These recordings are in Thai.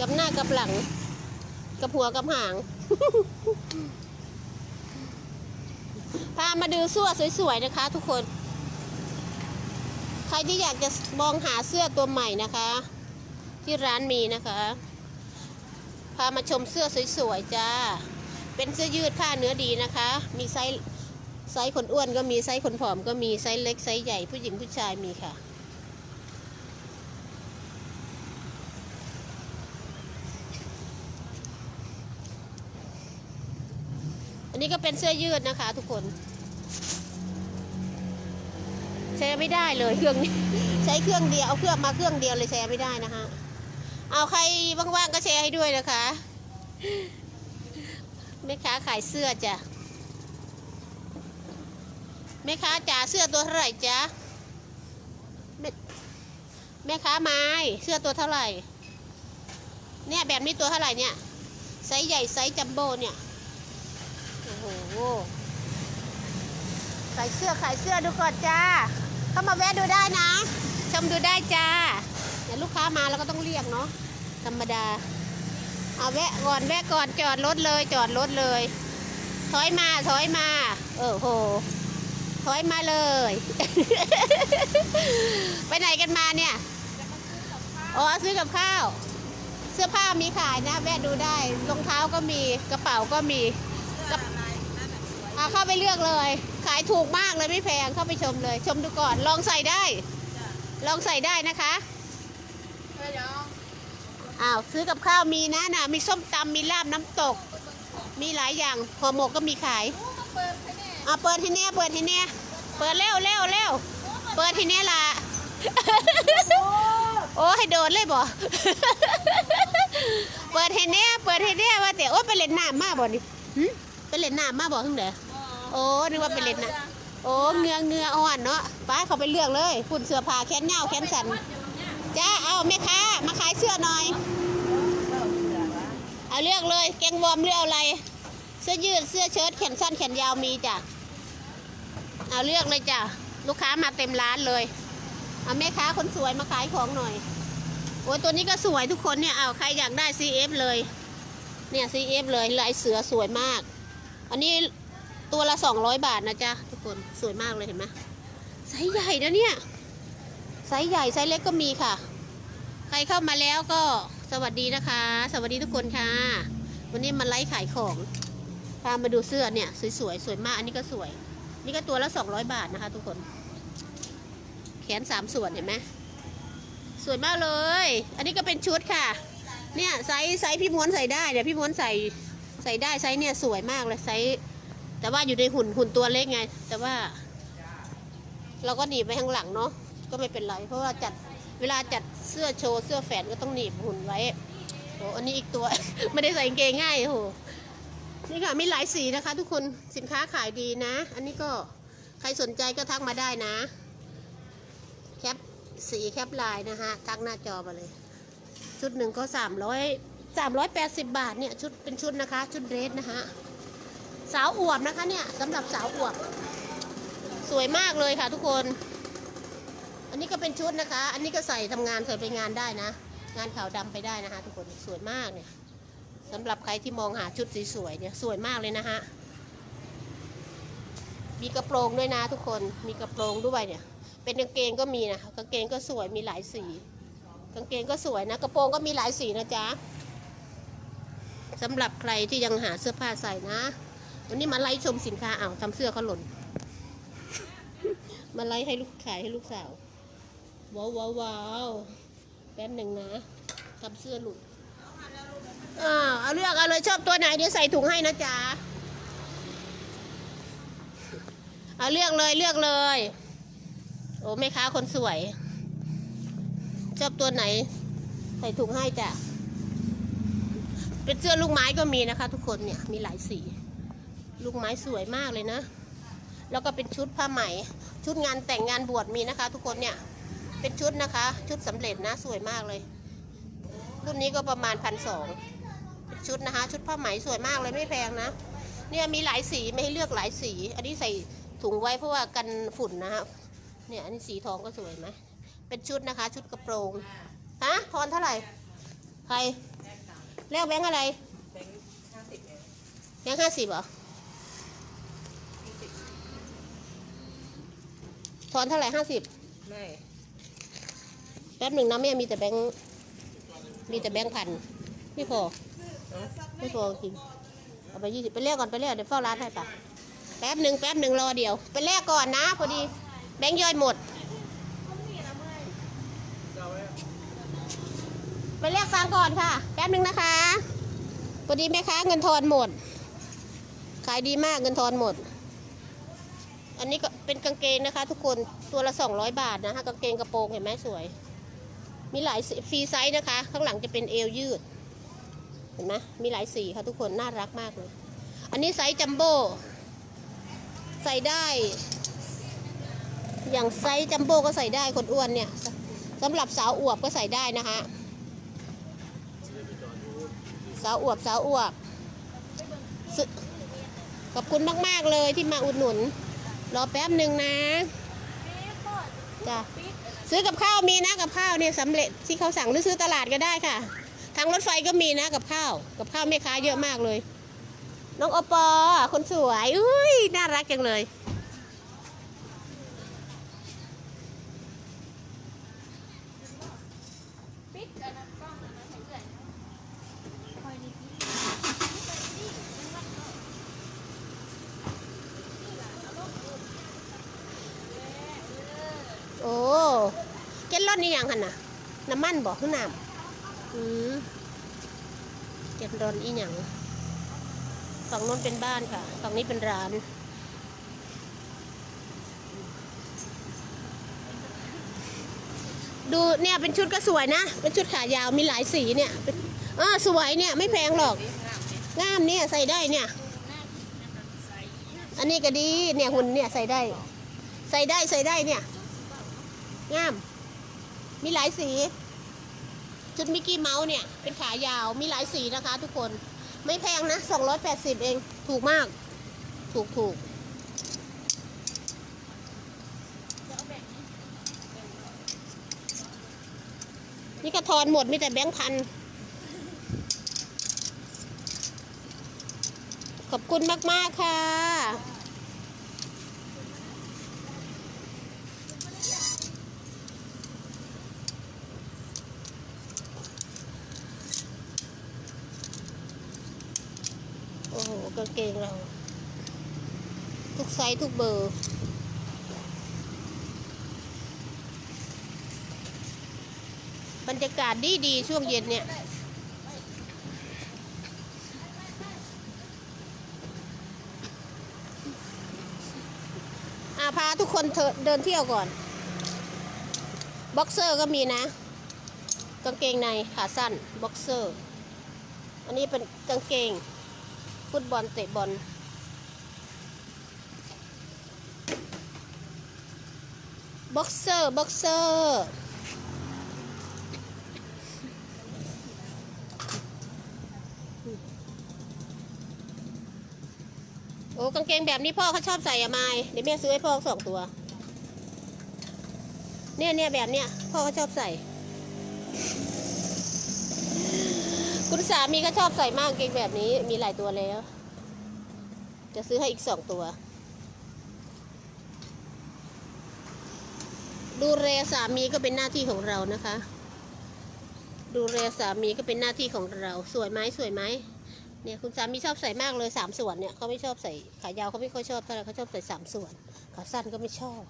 กับหน้ากับหลัง กับหัวกับหาง พามาดูเสื้อสวยๆนะคะ ทุกคน ใครที่อยากจะมองหาเสื้อตัวใหม่นะคะ ที่ร้านมีนะคะ พามาชมเสื้อสวยๆจ้า เป็นเสื้อยืดผ้าเนื้อดีนะคะ มีไซส์ไซส์คนอ้วนก็มีไซส์คนผอมก็มีไซส์เล็กไซส์ใหญ่ผู้หญิงผู้ชายมีค่ะ อันนี้ก็เป็นเสื้อยืดนะคะ ทุกคน แชร์ไม่ได้เลยเครื่องนี้ใช้เครื่องเดียวเอาเครื่องมาเครื่องเดียวเลยแชร์ไม่ได้นะคะ เอาใครว่างๆก็แชร์ให้ด้วยนะคะแม่ค้าขายเสื้อจ้ะแม่ค้าจ๋าเสื้อตัวเท่าไหร่จ๊ะแม่แม่ค้าไม้เสื้อตัวเท่าไหร่ เนี่ยแบบนี้ตัวเท่าไหร่เนี่ยไซส์ใหญ่ไซส์จัมโบ้เนี่ย โอ้โหขายเสื้อขายเสื้อดูก่อนจ้า เข้ามาแวะดูได้นะ ชมดูได้จ้าเดี๋ยวลูกค้ามาแล้วก็ต้องเรียกเนาะธรรมดา เอาแวะก่อนแวะก่อนจอดรถเลยจอดรถเลย ถอยมาถอยมาเออโหถอยมาเลย ไปไหนกันมาเนี่ยอ๋อซื้อกับข้าว เสื้อผ้ามีขายนะ แวะดูได้รองเท้าก็มีกระเป๋าก็มีาเข้าไปเลือกเลย ขายถูกมากเลยไม่แพงเข้าไปชมเลย ชมดูก่อนลองใส่ได้ ลองใส่ได้นะคะอ้าวซื้อกับข้าวมีนะนะมีส้มตำมีลาบน้ำตก มีหลายอย่างห่อหมกก็มีขายอ่าเปิดที่เนี้ยเปิดที่เนี้ยเปิดเร็วเร็วเร็วเปิดที่เนี้ยล่ะโอ้ให้โดนเลยบ่เปิดให้เนี้ยเปิดให้เนี้ยว่าแต่โอ้ไปเล่นน้ำมาบ่นี่หึไปเล่นน้ำมาบ่ทั้งเด้อ โอ้นึกว่าไปเล่นน้ำโอ้เงือเงืออ่อนเนาะป้าเขาไปเลือกเลยฝุ่นเสื้อผ้าแขนยาวแขนสั้นจ้าเอาแม่ค้ามาขายเสื้อหน่อย เอาเลือกเลยแกงวอร์มเลือกอะไร เสื้อยืดเสื้อเชิ้ตแขนสั้นแขนยาวมีจ้ะเอาเลือกเลยจ้ะลูกค้ามาเต็มร้านเลยเอาแม่ค้าคนสวยมาขายของหน่อยโอ้ยตัวนี้ก็สวยทุกคนเนี่ยเอาใครอยากได้ CF เลย เนี่ย CF เลยลายเสือสวยมาก อันนี้ ตัวละ200บาทนะจ๊ะทุกคนสวยมากเลยเห็นไหมไซส์ใหญ่นะเนี่ยไซส์ใหญ่ไซส์เล็กก็มีค่ะ ใครเข้ามาแล้วก็สวัสดีนะคะ สวัสดีทุกคนค่ะ วันนี้มาไลฟ์ขายของพามาดูเสื้อเนี่ยสวยๆสวยมากอันนี้ก็สวย นี่ก็ตัวละ200บาทนะคะ ทุกคน แขนสามส่วนเห็นไหมสวยมากเลย อันนี้ก็เป็นชุดค่ะ เนี่ยไซส์ไซส์พี่ม้วนใส่ได้เดี๋ยวพี่ม้วนใส่ใส่ได้ไซส์เนี่ยสวยมากเลยไซส์ แต่ว่าอยู่ในหุ่นหุ่นตัวเล็กไง แต่ว่า เราก็หนีบไปข้างหลังเนาะก็ไม่เป็นไร เพราะว่าจัดเวลาจัดเสื้อโชว์เสื้อแฝนก็ต้องหนีบหุ่นไว้โอ้อันนี้อีกตัว ไม่ได้ใส่กางเกงง่ายโอ้โหนี่ค่ะมีหลายสีนะคะ ทุกคนสินค้าขายดีนะ อันนี้ก็ใครสนใจก็ทักมาได้นะ แคปสีแคปลายนะฮะทักหน้าจอมาเลย ชุดหนึ่งก็สามร้อยสามร้อยแปดสิบบาทเนี่ยชุดเป็นชุดนะคะ ชุดเรสนะฮะ สาวอวบนะคะเนี่ยสำหรับสาวอวบ สวยมากเลยค่ะทุกคน อันนี้ก็เป็นชุดนะคะ อันนี้ก็ใส่ทำงานใส่ไปงานได้นะ งานขาวดำไปได้นะคะ ทุกคนสวยมากเนี่ยสำหรับใครที่มองหาชุดสวยๆเนี่ยสวยมากเลยนะฮะมีกระโปรงด้วยนะทุกคนมีกระโปรงด้วยเนี่ย เป็นกางเกงก็มีนะกางเกงก็สวยมีหลายสี กางเกงก็สวยนะ กระโปรงก็มีหลายสีนะจ๊ะสำหรับใครที่ยังหาเสื้อผ้าใส่นะ วันนี้มาไล่ชมสินค้าอ้าวทำเสื้อเขาหล่น มาไล่ให้ลูกขายให้ลูกสาว ว้าวว้าวาวแป๊บหนึ่งนะทำเสื้อหลุดอ่าเอาเลือกเอาเลยชอบตัวไหนเดี๋ยวใส่ถุงให้นะจ๊ะเอาเลือกเลยเลือกเลย โอ้แม่ค้าคนสวย ชอบตัวไหน ใส่ถุงให้จ้ะเป็นเสื้อลูกไม้ก็มีนะคะ ทุกคนเนี่ยมีหลายสี ลูกไม้สวยมากเลยนะ แล้วก็เป็นชุดผ้าไหม ชุดงานแต่งงานบวชมีนะคะ ทุกคนเนี่ย เป็นชุดนะคะ ชุดสำเร็จนะสวยมากเลย รุ่นนี้ก็ประมาณพันสองชุดนะคะ ชุดผ้าไหมสวยมากเลยไม่แพงนะ เนี่ยมีหลายสีไม่ให้เลือกหลายสี อันนี้ใส่ถุงไว้เพราะว่ากันฝุ่นนะครับเนี่ยอันนี้สีทองก็สวยไหมเป็นชุดนะคะ ชุดกระโปรงฮะพรเท่าไหร่ ใครแลกแบงค์อะไรแบงค์ห้าสิบเองแบงค์ห้าสิบเหรอ ทอนเท่าไหร่ห้าสิบไม่ แป๊บหนึ่งนะแม่มีแต่แบงค์มีแต่แบงค์พันไม่พอไม่พอจริงเอาไปยี่สิบไปแลกก่อนไปแลกเดี๋ยวเฝ้าร้านให้ปะแป๊บหนึ่งแป๊บหนึ่งรอเดียว ไปแลกก่อนนะพอดีแบงค์ย่อยหมด ไปแลกฟังก่อนค่ะ แป๊บหนึ่งนะคะพอดีแม่ค้าเงินทอนหมด ขายดีมากเงินทอนหมด อันนี้ก็เป็นกางเกงนะคะ ทุกคนตัวละสองร้อยบาทนะคะกางเกงกระโปรงเห็นไหมสวย มีหลายสีฟรีไซส์นะคะ ข้างหลังจะเป็นเอวยืด เห็นไหมมีหลายสีค่ะทุกคนน่ารักมากเลย อันนี้ไซส์จัมโบ้ใส่ได้ อย่างไซส์จัมโบ้ก็ใส่ได้คนอ้วนเนี่ยสำหรับสาวอวบก็ใส่ได้นะคะสาวอวบสาวอวบขอบคุณมาก ๆ เลยที่มาอุดหนุน รอแป๊บหนึ่งนะจ้ะซื้อกับข้าวมีนะกับข้าวเนี่ยสำเร็จที่เขาสั่งหรือซื้อตลาดก็ได้ค่ะ ทางรถไฟก็มีนะกับข้าว กับข้าวแม่ค้าเยอะมากเลย น้องโอปอคนสวยอุ้ยน่ารักจังเลย โอ้ เก็นรอนนี่ยังหันน่ะ น้ำมันบอกขึ้นน้ำอืมเก็นรอนอีหยังฝั่งโน้นเป็นบ้านค่ะ ฝั่งนี้เป็นร้าน ดูเนี่ยเป็นชุดก็สวยนะ เป็นชุดขายาวมีหลายสีเนี่ยเป็นเออสวยเนี่ยไม่แพงหรอกงามเนี่ยใส่ได้เนี่ย อันนี้ก็ดีเนี่ยหุ่นเนี่ยใส่ได้ ใส่ได้ใส่ได้เนี่ย งาม มีหลายสี ชุดมิกกี้เมาส์เนี่ย เป็นขายาว มีหลายสีนะคะทุกคน ไม่แพงนะ 280 เอง ถูกมาก ถูกถูกนี่ก็ทอนหมด มีแต่แบงค์พัน ขอบคุณมาก ๆ ค่ะ โอ้โห กางเกงเรา ทุกไซส์ทุกเบอร์บรรยากาศดีดีช่วงเย็นเนี่ย อาพาทุกคนเเดินเที่ยวก่อน บ็อกเซอร์ก็มีนะ กางเกงในขาสั้น บ็อกเซอร์ อันนี้เป็นกางเกง ฟุตบอลเตะบอลบ็อกเซอร์บ็อกเซอร์โอ้กางเกงแบบนี้พ่อเขาชอบใส่อะไมาเดี๋ยวแม่ซื้อให้พ่อสองตัว เนี่ยเนี่ยแบบเนี้ยพ่อเขาชอบใส่ คุณสามีก็ชอบใส่มากเกงแบบนี้มีหลายตัวแล้ว จะซื้อให้อีกสองตัว ดูแลสามีก็เป็นหน้าที่ของเรานะคะ ดูแลสามีก็เป็นหน้าที่ของเรา สวยไหมสวยไหมเนี่ยคุณสามีชอบใส่มากเลยสามส่วนเนี่ยเขาไม่ชอบใส่ขายาวเขาไม่ค่อยชอบเท่าไหร่เขาชอบใส่สามส่วนขาสั้นก็ไม่ชอบ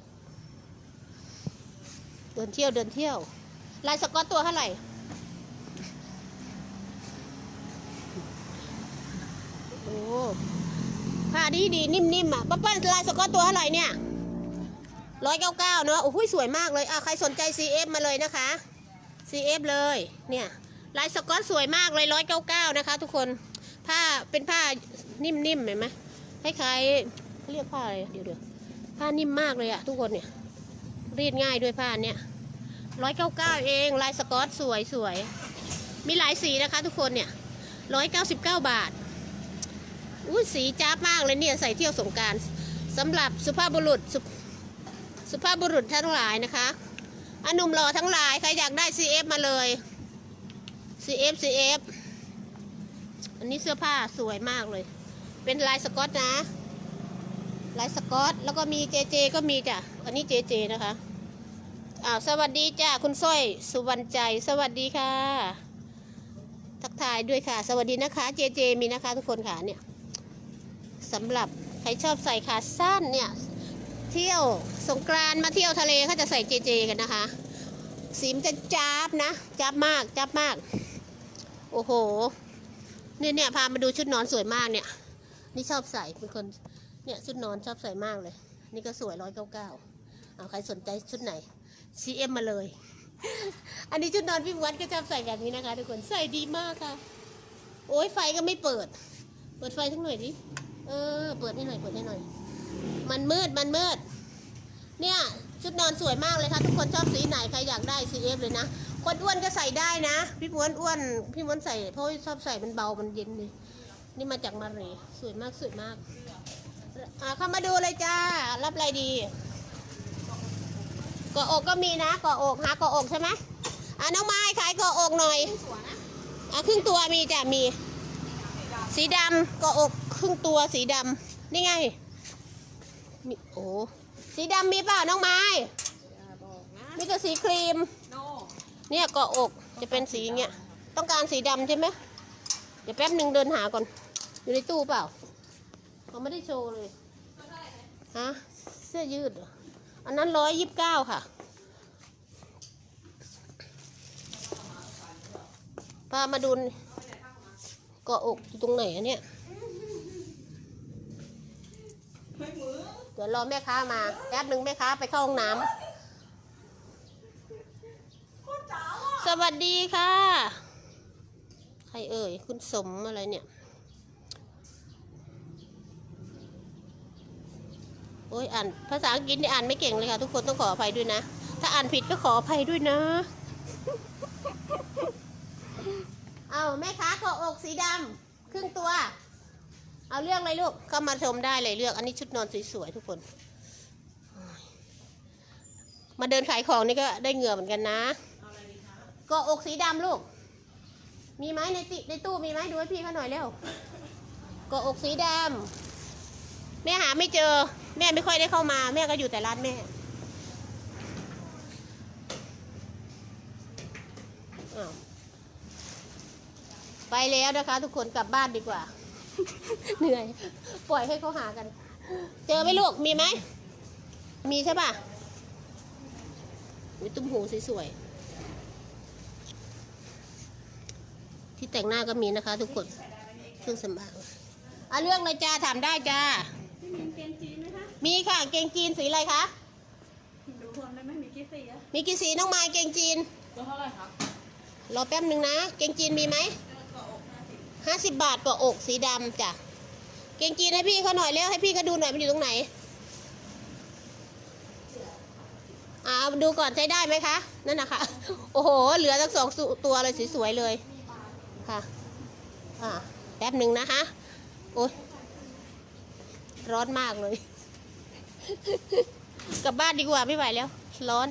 เดินเที่ยวเดินเที่ยวลายสก๊อตตัวเท่าไหร่ โอ้ ผ้าดีดีนิ่มๆอะป้าป้าลายสก๊อตตัวเท่าไหร่เนี่ยร้อยเก้าเก้าเนาะโอ้โหสวยมากเลยอะใครสนใจ CF มาเลยนะคะ CF เลยเนี่ยลายสก๊อตสวยมากเลยร้อยเก้าเก้านะคะ ทุกคนผ้าเป็นผ้านิ่มๆเห็นไหมคล้ายๆเรียกผ้าอะไรเดี๋ยวเดี๋ยวผ้านิ่มมากเลยอะทุกคนเนี่ยรีดง่ายด้วยผ้าเนี่ยร้อยเก้าเก้าเองลายสก๊อตสวยสวยมีหลายสีนะคะ ทุกคนเนี่ยร้อยเก้าสิบเก้าบาท อุ้ยสีจ้าบมากเลยเนี่ยใส่เที่ยวสงการสำหรับสุภาพบุรุษสุสุภาพบุรุษทั้งหลายนะคะอะหนุ่มรอทั้งหลายใครอยากได้ CF มาเลย CF CF อันนี้เสื้อผ้าสวยมากเลย เป็นลายสกอตนะ ลายสกอตแล้วก็มีเจเจก็มีจ้ะ อันนี้เจเจนะคะอ้าวสวัสดีจ้ะคุณสร้อยสุวรรณใจ สวัสดีค่ะ ทักทายด้วยค่ะ สวัสดีนะคะ เจเจมีนะคะทุกคนค่ะเนี่ย สำหรับใครชอบใส่ขาสั้นเนี่ย เที่ยวสงกรานมาเที่ยวทะเลเขาจะใส่เจเจกันนะคะ สีมนจะจับนะจับมากจับมาก โอ้โห เนี่ยเนี่ยพามาดูชุดนอนสวยมากเนี่ย นี่ชอบใส่เป็นคนเนี่ยชุดนอนชอบใส่มากเลย นี่ก็สวยร้อยเก้าเก้าเอาใครสนใจชุดไหน CM มาเลย อันนี้ชุดนอนพี่วัดก็ชอบใส่แบบนี้นะคะทุกคนใส่ดีมากค่ะ โอ้ยไฟก็ไม่เปิด เปิดไฟทั้งหน่อยดิ เออ เปิดให้หน่อย เปิดให้หน่อย มันมืด มันมืด เนี่ย ชุดนอนสวยมากเลยค่ะ ทุกคนชอบสีไหน ใครอยากได้ CF เลยนะ คนอ้วนก็ใส่ได้นะ พี่ม้วนอ้วน พี่ม้วนใส่ เพราะชอบใส่มันเบา มันเย็นเลยนี่มาจากมาเลยสวยมาก สวยมาก อ่า เข้ามาดูเลยจ้า รับอะไรดีกาะอกก็มีนะกาะอกหากาะอกใช่ไหมอ่าน้องไม้ขายกาะอกหน่อยอ่าครึ่งตัวมีจ้ะมี สีดำเกาะอกครึ่งตัวสีดำนี่ไงมีโอ้สีดำมีเปล่าน้องไม้อย่าบอกนะมีแต่สีครีมโนเนี่ยเกาะอกจะเป็นสีอย่างเงี้ย ต้องการสีดำใช่ไหมเดี๋ยวแป๊บหนึ่งเดินหาก่อน อยู่ในตู้เปล่าเขาไม่ได้โชว์เลยฮะเสื้อยืดเหรออันนั้นร้อยยิบเก้าค่ะพามาดู เกาะอกอยู่ตรงไหนอะเนี่ย เดี๋ยวรอแม่ค้ามา แป๊บหนึ่งแม่ค้าไปเข้าห้องน้ำสวัสดีค่ะ ใครเอ่ย คุณสมอะไรเนี่ย โอ้ยอ่านภาษาอังกฤษนี่อ่านไม่เก่งเลยค่ะ ทุกคนต้องขออภัยด้วยนะ ถ้าอ่านผิดก็ขออภัยด้วยนะ เอาแม่ค้าขออกสีดำครึ่งตัว เอาเลือกเลยลูกเข้ามาชมได้เลยเลือก อันนี้ชุดนอนสวยๆทุกคน มาเดินขายของนี่ก็ได้เหงื่อเหมือนกันนะเอก็อกสีดำลูก มีไหมในติในตู้มีไหมดูให้พี่เขาหน่อยเร็วก็อกสีดำแม่หาไม่เจอ แม่ไม่ค่อยได้เข้ามา แม่ก็อยู่แต่ร้านแม่อ้าว ไปแล้วนะคะ ทุกคนกลับบ้านดีกว่า เหนื่อย ปล่อยให้เขาหากัน เจอไหมลูก มีไหม มีใช่ป่ะมีตุ้มหูสวยๆ ที่แต่งหน้าก็มีนะคะ ทุกคน เครื่องสำอางอะเรื่องเลยจ้าถามได้จ้าพี่มีเกงจีนไหมคะมีค่ะ เกงจีนสีอะไรคะ ดูรวมได้ไหมมีกี่สีอะมีกี่สีน้องไม้เกงจีน ตัวเท่าไหร่ครับ รอแป๊บหนึ่งนะ เกงจีนมีไหมก็อก ห้าสิบบาทกว่าอกสีดำจ้ะเกงจีนให้พี่เขาหน่อยแล้วให้พี่เขาดูหน่อยมันอยู่ตรงไหนอ่าดูก่อนใช้ได้ไหมคะ นั่นนะคะโอ้โห เหลือทั้งสองตัวเลยสวยๆเลย ค่ะ อ่าแป๊บหนึ่งนะคะ โอ้ยร้อนมากเลย กลับบ้านดีกว่าไม่ไหวแล้ว ร้อน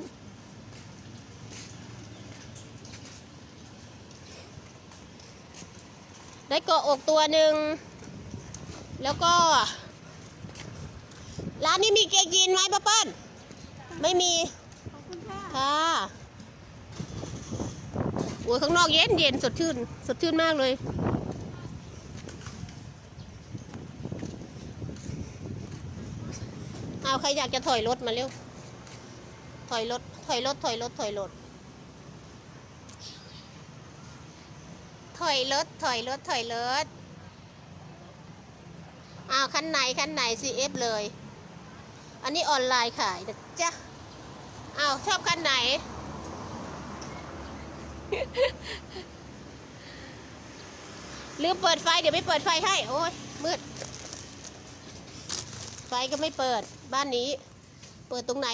ได้เกาะอกตัวหนึ่ง แล้วก็ ร้านนี้มีเกงยีนไหมป้าเปิ้ลไม่มีขอบคุณค่ะค่ะโอ้ยข้างนอกเย็นเย็นสดชื่น สดชื่นมากเลย เอาใครอยากจะถอยรถมาเร็ว ถอยรถ ถอยรถ ถอยรถ ถอยรถ อยรถถอยรถถอยรถอ้าวคันไหนคันไหน CF เลย อันนี้ออนไลน์ขายนะจ๊ะอ้าวชอบคันไหน ลืมเปิดไฟเดี๋ยวไม่เปิดไฟให้ โอ้ยมืด ไฟก็ไม่เปิดบ้านนี้ เปิดตรงไหน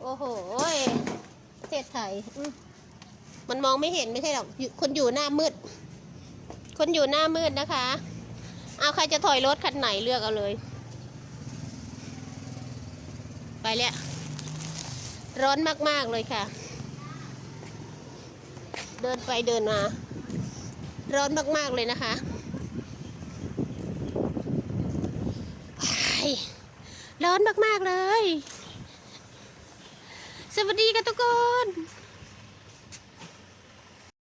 โอ้โหยประเทศไทยอื มันมองไม่เห็นไม่ใช่หรอกคนอยู่หน้ามืด คนอยู่หน้ามืดนะคะ เอาใครจะถอยรถคันไหนเลือกเอาเลย ไปแล้วร้อนมาก ๆ เลยค่ะ เดินไปเดินมา ร้อนมาก ๆ เลยนะคะร้อนมาก ๆ เลย สวัสดีกันทุกคน